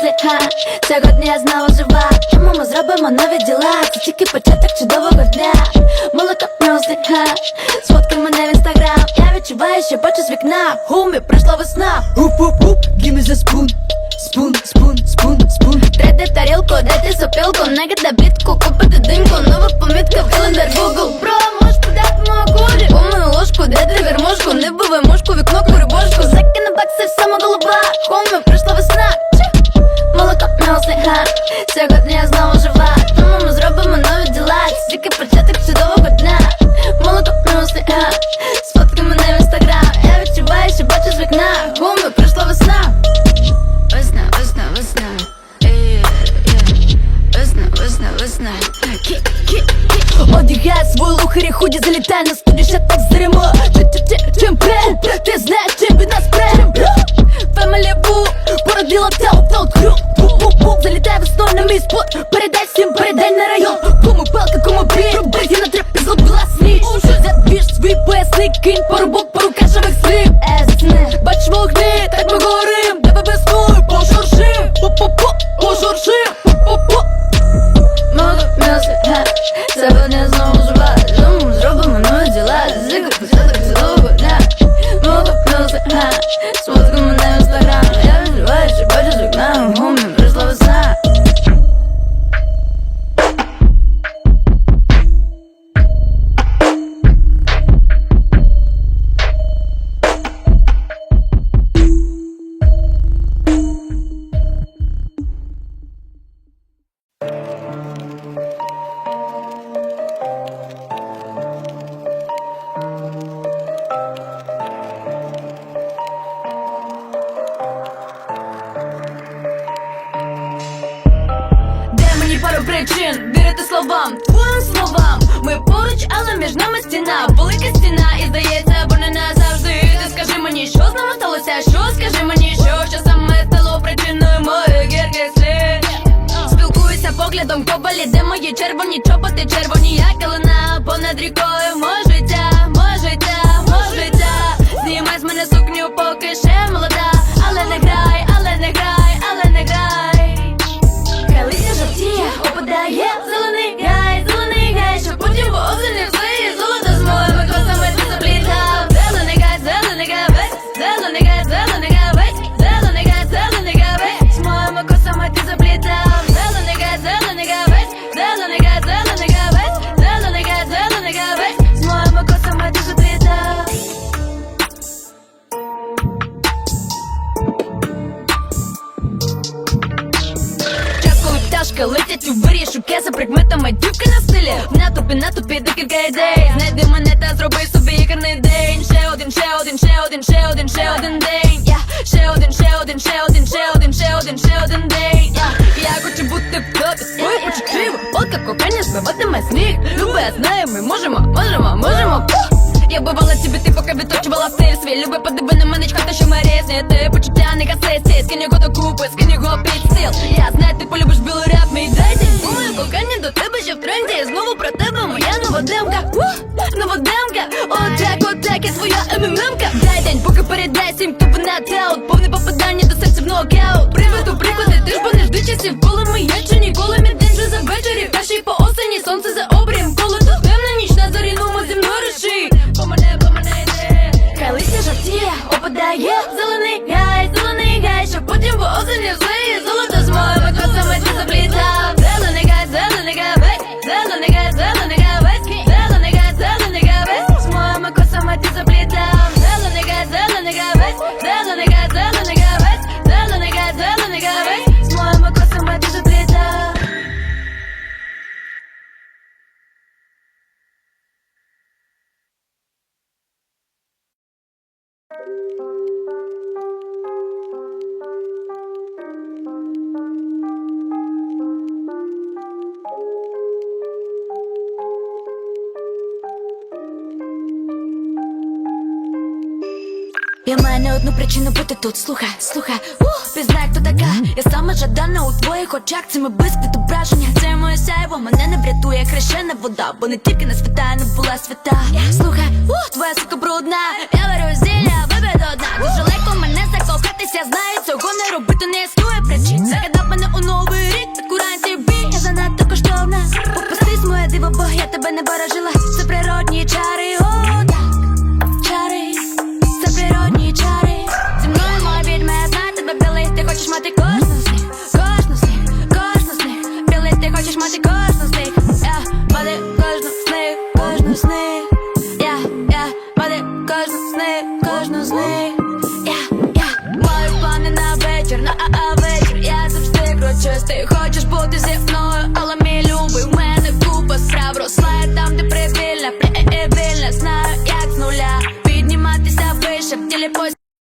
ха Сьогодні я знову жива. Тому ми зробимо нові діла? Це тільки початок чудового дня. Молоко ха Сфоткай мене в інстаграм. Я відчуваю, що бачу з вікна. Гумі, прийшла весна. Уп-уп-уп, give me the spoon Спун, спун, спун, spoon Треди тарілку, дайте сопілку. Нега Сьогодні я знову жива. Тому ми зробимо нові діла. Це початок чудового дня. Молоко, мюслі, га Сфоткай мене в інстаграм. Я відчуваю, що бачу з вікна. Гуми, прийшла весна. Весна, весна, весна. Е, е. Весна, весна, весна. Кі Одягай свої лухарі худі, залітай на студію, ще так зримо. Чемпрем, ти знаєш, чим put причин вірити словам, твоїм словам. Ми поруч, але між нами стіна, велика стіна, і здається, бо не назавжди. Ти скажи мені, що з нами сталося, що скажи мені, що, що саме стало причиною моїх гірких слів Спілкуюся поглядом кобалі, де мої червоні чоботи, червоні як калина понад рікою пташки летять у вирі, за предметами дівки на стилі В натовпі, натовпі декілька ідей. Знайди мене та зроби собі гарний день. Ще один, ще один, ще один, ще один, ще один день. Я ще один, ще один, ще один, ще один, ще один, ще один день. Я, я хочу бути в топі Твої почуттєві, полка кохання збиватиме сніг. Люби, я знаю, ми можемо, можемо, можемо. Я бувала тобі, ти поки відточувала стиль свій Люби, подиви на мене, чхати, що ми різні. Ти почуття не гаси, скинь його до купи, скинь його під бо не жди часів Коли ми Я маю не одну причину бути тут. Слухай, слухай, ух, пізнай, хто така. Я саме жадана у твоїх очах, це мій блиск відображення. Це моє сяйво, мене не врятує хрещена вода, бо не тільки не свята, не була свята. Слухай, ух, твоя сука брудна. Я беру зілля, вибір до одна. Дуже легко мене закохатись, я знаю, цього не робити, не існує причин. Загадав мене у новий рік, так куранці бій, я занадто коштовна. Попустись, моя диво, бог, я тебе не бережу. Ти хочеш бути зі